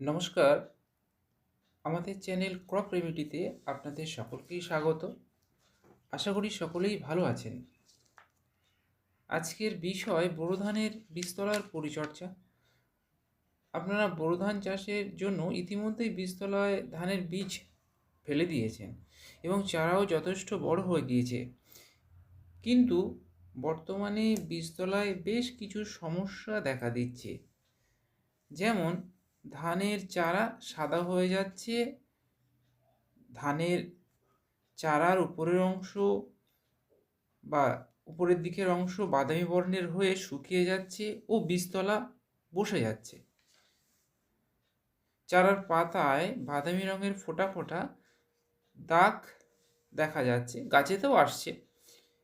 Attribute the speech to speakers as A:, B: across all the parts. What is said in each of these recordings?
A: নমস্কার। আমাদের channel crop রেমিডিতে আপনাদের সকলকেই স্বাগত। আশা করি সকলেই ভালো আছেন। আজকের বিষয় বোরো ধানের বীজতলার পরিচর্যা। আপনারা বোরো ধান চাষের জন্য ইতিমধ্যেই বীজতলায় ধানের বীজ ফেলে দিয়েছেন এবং চারাও যথেষ্ট বড় হয়ে গিয়েছে। কিন্তু বর্তমানে বীজতলায় বেশ কিছু সমস্যা দেখা দিচ্ছে। যেমন ধানের চারা সাদা হয়ে যাচ্ছে। ধানের চারার উপরের অংশ বা উপরের দিকের অংশ বাদামি বর্ণের হয়ে শুকিয়ে যাচ্ছে ও বীজতলা বসে যাচ্ছে। চারার পাতায় বাদামি রঙের ফোঁটা ফোঁটা দাগ দেখা যাচ্ছে, গাছেতেও আসছে।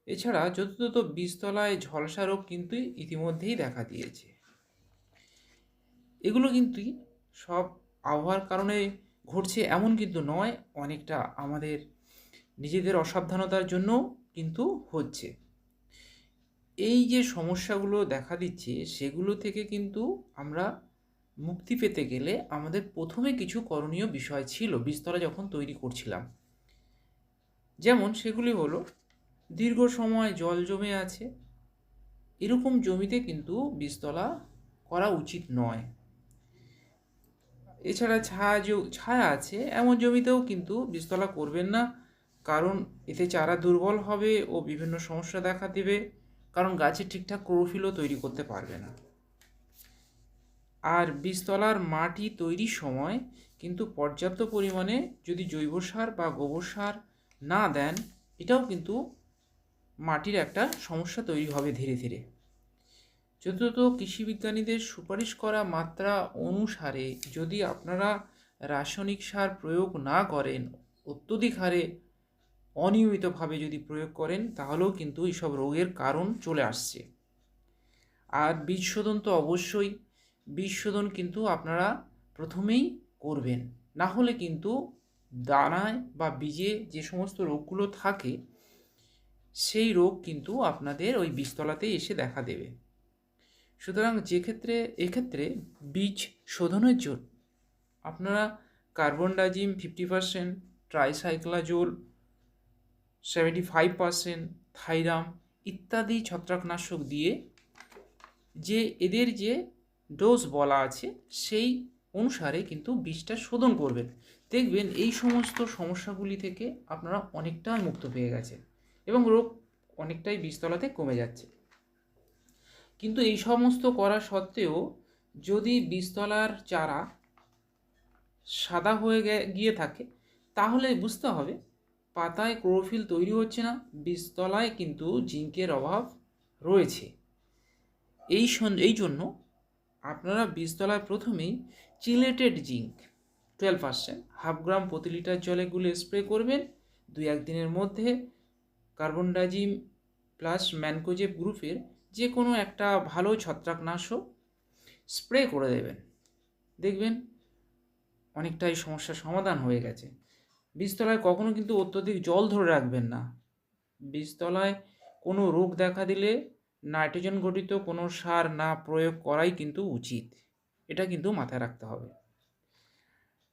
A: এছাড়া চতুর্থত বীজতলায় ঝলসা রোগ কিন্তু ইতিমধ্যেই দেখা দিয়েছে। এগুলো কিন্তু সব আবহাওয়ার কারণে ঘটছে এমন কিন্তু নয়, অনেকটা আমাদের নিজেদের অসাবধানতার জন্য কিন্তু হচ্ছে। এই যে সমস্যাগুলো দেখা দিচ্ছে, সেগুলো থেকে কিন্তু আমরা মুক্তি পেতে গেলে আমাদের প্রথমে কিছু করণীয় বিষয় ছিল বীজতলা যখন তৈরি করছিলাম। যেমন সেগুলি হলো, দীর্ঘ সময় জল জমে আছে, এরকম জমিতে কিন্তু বীজতলা করা উচিত নয়। এছাড়া ছায়া যে ছায়া আছে, এমন জমিতেও কিন্তু বীজতলা করবেন না। কারণ এতে চারা দুর্বল হবে ও বিভিন্ন সমস্যা দেখা দেবে, কারণ গাছে ঠিকঠাক ক্লোরোফিলও তৈরি করতে পারবে না। আর বীজতলার মাটি তৈরির সময় কিন্তু পর্যাপ্ত পরিমাণে যদি জৈব সার বা গোবর সার না দেন, এটাও কিন্তু মাটির একটা সমস্যা তৈরি হবে ধীরে ধীরে। চতুর্থ, কৃষিবিজ্ঞানীদের সুপারিশ করা মাত্রা অনুসারে যদি আপনারা রাসায়নিক সার প্রয়োগ না করেন, অত্যধিক হারে অনিয়মিতভাবে যদি প্রয়োগ করেন, তাহলেও কিন্তু এইসব রোগের কারণ চলে আসছে। আর বীজ শোধন তো অবশ্যই, বীজ শোধন কিন্তু আপনারা প্রথমেই করবেন। না হলে কিন্তু দানায় বা বীজে যে সমস্ত রোগগুলো থাকে, সেই রোগ কিন্তু আপনাদের ওই বীজতলাতে এসে দেখা দেবে। সুতরাং যে ক্ষেত্রে এক্ষেত্রে বীজ শোধনের জন্য আপনারা carbendazim fifty percent, tricyclazole, seventy five percent, thiram ইত্যাদি ছত্রাকনাশক দিয়ে যে এদের যে ডোজ বলা আছে, সেই অনুসারে কিন্তু বীজটা শোধন করবেন। দেখবেন এই সমস্ত সমস্যাগুলি থেকে আপনারা অনেকটা মুক্ত পেয়ে গেছে এবং রোগ অনেকটাই বীজতলাতে কমে যাচ্ছে। কিন্তু এই সমস্ত করা সত্ত্বেও যদি বীজতলার চারা সাদা হয়ে গিয়ে থাকে, তাহলে বুঝতে হবে পাতায় ক্লোরোফিল তৈরি হচ্ছে না, বীজতলায় কিন্তু জিঙ্কের অভাব রয়েছে। এই এই জন্য আপনারা বীজতলায় প্রথমেই chelated zinc twelve percent half gram প্রতি লিটার জলে গুলে স্প্রে করবেন। দুই একদিনের মধ্যে কার্বন ডাইজিম প্লাস ম্যানকোজেব গ্রুপের যে কোনো একটা ভালো ছত্রাকনাশক স্প্রে করে দেবেন। দেখবেন অনেকটাই সমস্যার সমাধান হয়ে গেছে। বীজতলায় কখনো কিন্তু অত্যধিক জল ধরে রাখবেন না। বীজতলায় কোনো রোগ দেখা দিলে নাইট্রোজেন গঠিত কোনো সার না প্রয়োগ করাই কিন্তু উচিত। এটা কিন্তু মাথায় রাখতে হবে।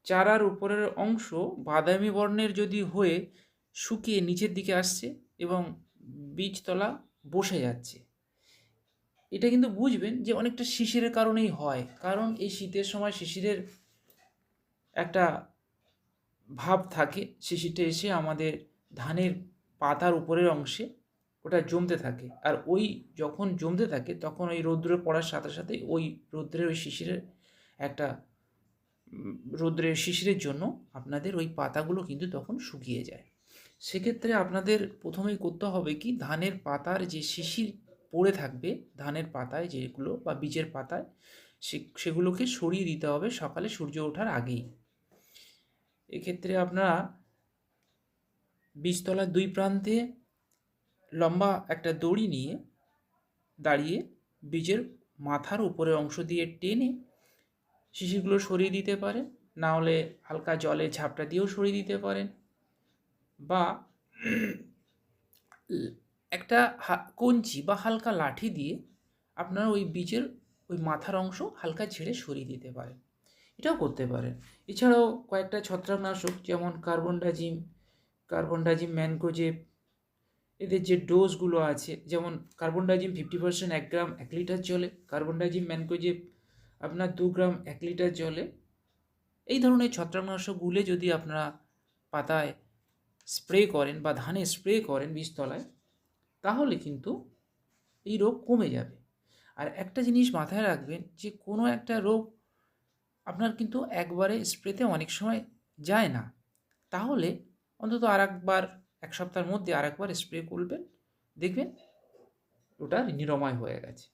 A: চারার উপরের অংশ বাদামি বর্ণের যদি হয়ে শুকিয়ে নিচের দিকে আসছে এবং বীজতলা বসে যাচ্ছে। এটা কিন্তু বুঝবেন যে অনেকটা শিশিরের কারণেই হয়। কারণ এই শীতের সময় শিশিরের একটা ভাব থাকে শিশিরটা এসে আমাদের ধানের পাতার উপরের অংশে ওটা জমতে থাকে। আর ওই যখন জমতে থাকে, তখন ওই রৌদ্রে পড়ার সাথে সাথে ওই রৌদ্রের, ওই শিশিরের একটা রৌদ্রের শিশিরের জন্য আপনাদের ওই পাতাগুলো কিন্তু তখন শুকিয়ে যায়। সেক্ষেত্রে আপনাদের প্রথমেই করতে হবে কি, ধানের পাতার যে শিশির পড়ে থাকবে ধানের পাতায় যেগুলো বা বীজের পাতায়, সে, সেগুলোকে সরিয়ে দিতে হবে সকালে সূর্য ওঠার আগেই। এক্ষেত্রে আপনারা বীজতলার দুই প্রান্তে লম্বা একটা দড়ি নিয়ে দাঁড়িয়ে বীজের মাথার উপরের অংশ দিয়ে টেনে শিশিরগুলো সরিয়ে দিতে পারেন। না হলে হালকা জলে ঝাপটা দিয়েও সরিয়ে দিতে পারেন। বা একটা কঞ্চি বা হালকা লাঠি দিয়ে আপনারা ওই বীজের ওই মাথার অংশ হালকা ছেড়ে সরিয়ে দিতে পারেন। এটাও করতে পারেন। এছাড়াও কয়েকটা ছত্রাকনাশক যেমন কার্বনডাজিম কার্বনডাজিম ম্যানকোজেব এদের যে ডোজগুলো আছে, যেমন কার্বনডাজিম ফিফটি পার্সেন্ট এক গ্রাম এক লিটার জলে, কার্বনডাজিম ম্যানকোজেব আপনার দু গ্রাম এক লিটার জলে। এই ধরনের ছত্রাকনাশকগুলো যদি আপনারা পাতায় স্প্রে করেন বা ধানে স্প্রে করেন বীজতলায় তাহলে কিন্তু এই রোগ কমে যাবে। আর একটা জিনিস মাথায় রাখবেন যে, কোনো একটা রোগ আপনার কিন্তু একবারে স্প্রেতে অনেক সময় যায় না। তাহলে অন্তত আর একবার এক সপ্তাহের মধ্যে আর একবার স্প্রে করবেন, দেখবেন ওটা নিরাময় হয়ে গেছে।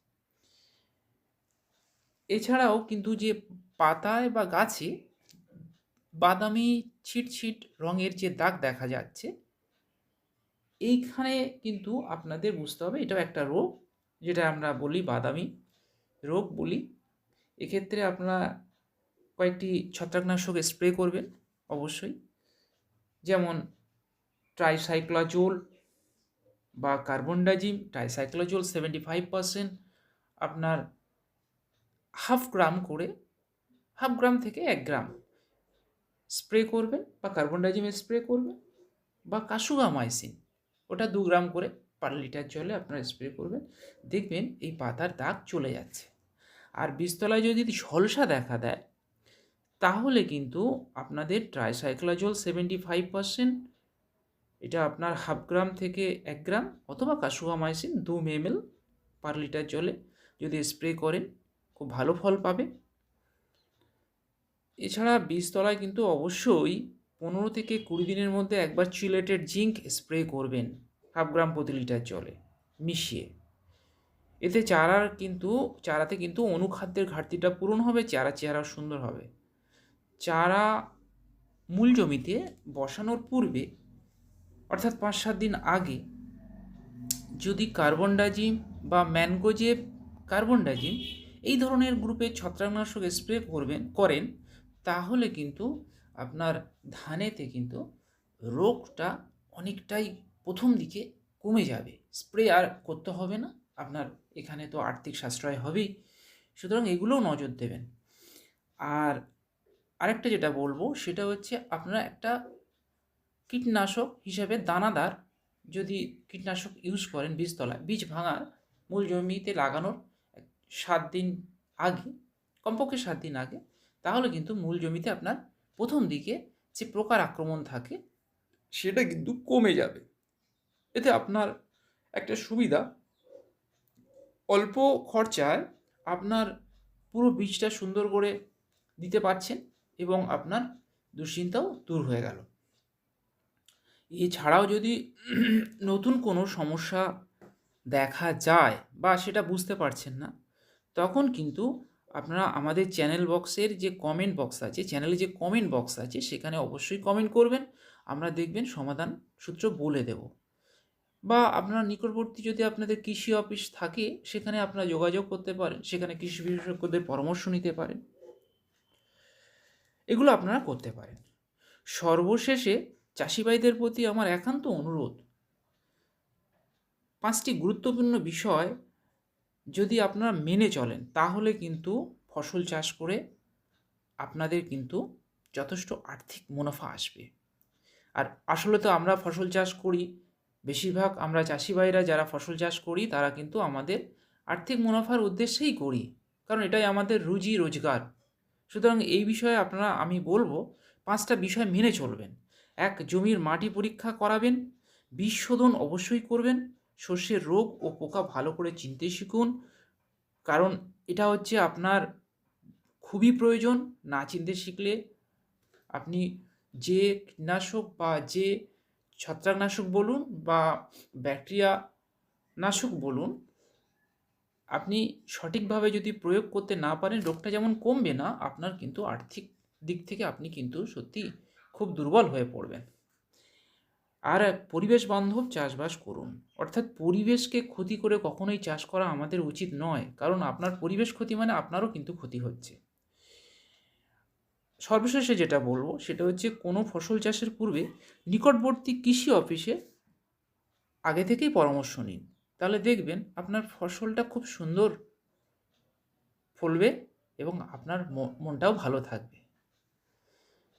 A: এছাড়াও কিন্তু যে পাতায় বা গাছে বাদামি ছিট ছিট রঙের যে দাগ দেখা যাচ্ছে এইখানে কিন্তু আপনাদের বুঝতে হবে, এটাও একটা রোগ, যেটা আমরা বলি বাদামি রোগ বলি। এক্ষেত্রে আপনারা কয়েকটি ছত্রাকনাশক স্প্রে করবেন, অবশ্যই। যেমন ট্রাইসাইক্লাজোল বা carbendazim tricyclazole seventy five percent আপনার হাফ গ্রাম করে হাফ গ্রাম থেকে এক গ্রাম স্প্রে করবেন বা কার্বনডাজিম স্প্রে করবেন বা কাসুগামাইসিন ওটা দু গ্রাম করে পার লিটার জলে আপনারা স্প্রে করবেন। দেখবেন এই পাতার দাগ চলে যাচ্ছে। আর বীজতলায় যদি ঝলসা দেখা দেয়, তাহলে কিন্তু আপনাদের ট্রাইসাইক্লাজল সেভেন্টি ফাইভ পার্সেন্ট এটা আপনার হাফ গ্রাম থেকে এক গ্রাম অথবা কাসুগামাইসিন দু এমএল পার লিটার জলে যদি স্প্রে করেন, খুব ভালো ফল পাবে। এছাড়া বীজতলায় কিন্তু অবশ্যই পনেরো থেকে কুড়ি দিনের মধ্যে একবার চিলেটেড জিঙ্ক স্প্রে করবেন, হাফ গ্রাম প্রতি লিটার জলে, মিশিয়ে। এতে চারার কিন্তু, চারাতে কিন্তু অনুখাদ্যের ঘাটতিটা পূরণ হবে, চারা চেহারা সুন্দর হবে। চারা মূল জমিতে বসানোর পূর্বে, অর্থাৎ পাঁচ সাত দিন আগে, যদি কার্বনডাজিম বা ম্যানগোজেব কার্বনডাজিম এই ধরনের গ্রুপের ছত্রাকনাশক স্প্রে করবেন, করেন, তাহলে কিন্তু আপনার ধানেতে কিন্তু রোগটা অনেকটাই প্রথম দিকে কমে যাবে। স্প্রে আর করতে হবে না, আপনার এখানে তো আর্থিক সাশ্রয় হবেই। সুতরাং এগুলোও নজর দেবেন। আর আরেকটা যেটা বলব, সেটা হচ্ছে আপনারা একটা কীটনাশক হিসেবে দানাদার যদি কীটনাশক ইউজ করেন বীজতলায় বীজ ভাঙার মূল জমিতে লাগানোর সাত দিন আগে, কমপক্ষে সাত দিন আগে, তাহলে কিন্তু মূল জমিতে আপনার প্রথম দিকে যে প্রকার আক্রমণ থাকে, সেটা কিন্তু কমে যাবে। এতে আপনার একটা সুবিধা, অল্প খরচায় আপনার পুরো বীজটা সুন্দর করে দিতে পারছেন এবং আপনার দুশ্চিন্তাও দূর হয়ে গেল। এছাড়াও যদি নতুন কোনো সমস্যা দেখা যায় বা সেটা বুঝতে পারছেন না, তখন কিন্তু আপনারা আমাদের চ্যানেল বক্সের যে কমেন্ট বক্স আছে চ্যানেলে যে কমেন্ট বক্স আছে, সেখানে অবশ্যই কমেন্ট করবেন। আমরা দেখবেন সমাধান সূত্র বলে দেব। বা আপনার নিকটবর্তী যদি আপনাদের কৃষি অফিস থাকে, সেখানে আপনারা যোগাযোগ করতে পারেন। সেখানে কৃষি বিশেষজ্ঞদের পরামর্শ নিতে পারেন। এগুলো আপনারা করতে পারেন। সর্বশেষে চাষি ভাইদের প্রতি আমার একান্ত অনুরোধ। পাঁচটি গুরুত্বপূর্ণ বিষয় যদি আপনারা মেনে চলেন, তাহলে কিন্তু ফসল চাষ করে আপনাদের কিন্তু যথেষ্ট আর্থিক মুনাফা আসবে। আর আসলে তো আমরা ফসল চাষ করি, বেশিরভাগ আমরা চাষি ভাইরা যারা ফসল চাষ করি, তারা কিন্তু আমাদের আর্থিক মুনাফার উদ্দেশ্যেই করি, কারণ এটাই আমাদের রুজি রোজগার। সুতরাং এই বিষয়ে আপনারা, আমি বলব, পাঁচটা বিষয় মেনে চলবেন। এক, জমির মাটি পরীক্ষা করাবেন বীজ শোধন অবশ্যই করবেন শস্যের রোগ ও পোকা ভালো করে চিনতে শিখুন। কারণ এটা হচ্ছে আপনার খুবই প্রয়োজন না চিনতে শিখলে আপনি যে কীটনাশক বা যে ছত্রাকনাশক বলুন বা ব্যাকটেরিয়া নাশক বলুন, আপনি সঠিকভাবে যদি প্রয়োগ করতে না পারেন, রোগটা যেমন কমবে না, আপনার কিন্তু আর্থিক দিক থেকে আপনি কিন্তু সত্যি খুব দুর্বল হয়ে পড়বেন। আর পরিবেশ বান্ধব চাষবাস করুন। অর্থাৎ পরিবেশকে ক্ষতি করে কখনোই চাষ করা আমাদের উচিত নয়, কারণ আপনার পরিবেশ ক্ষতি মানে আপনারও কিন্তু ক্ষতি হচ্ছে। সর্বশেষে যেটা বলব, সেটা হচ্ছে কোনো ফসল চাষের পূর্বে নিকটবর্তী কৃষি অফিসে আগে থেকেই পরামর্শ নিন। তাহলে দেখবেন আপনার ফসলটা খুব সুন্দর ফলবে এবং আপনার মনটাও ভালো থাকবে।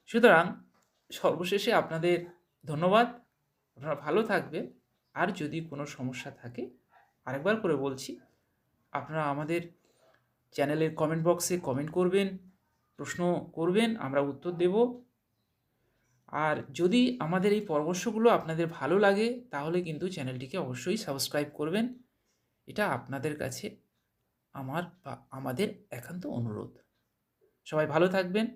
A: সুতরাং সর্বশেষে আপনাদের ধন্যবাদ। আপনারা ভালো থাকবেন। আর যদি কোনো সমস্যা থাকে, আরেকবার করে বলছি, আপনারা আমাদের চ্যানেলের কমেন্ট বক্সে কমেন্ট করবেন, প্রশ্ন করবেন, আমরা উত্তর দেব। আর যদি আমাদের এই পরামর্শগুলো আপনাদের ভালো লাগে, তাহলে কিন্তু চ্যানেলটিকে অবশ্যই সাবস্ক্রাইব করবেন। এটা আপনাদের কাছে আমার বা আমাদের একান্ত অনুরোধ। সবাই ভালো থাকবেন।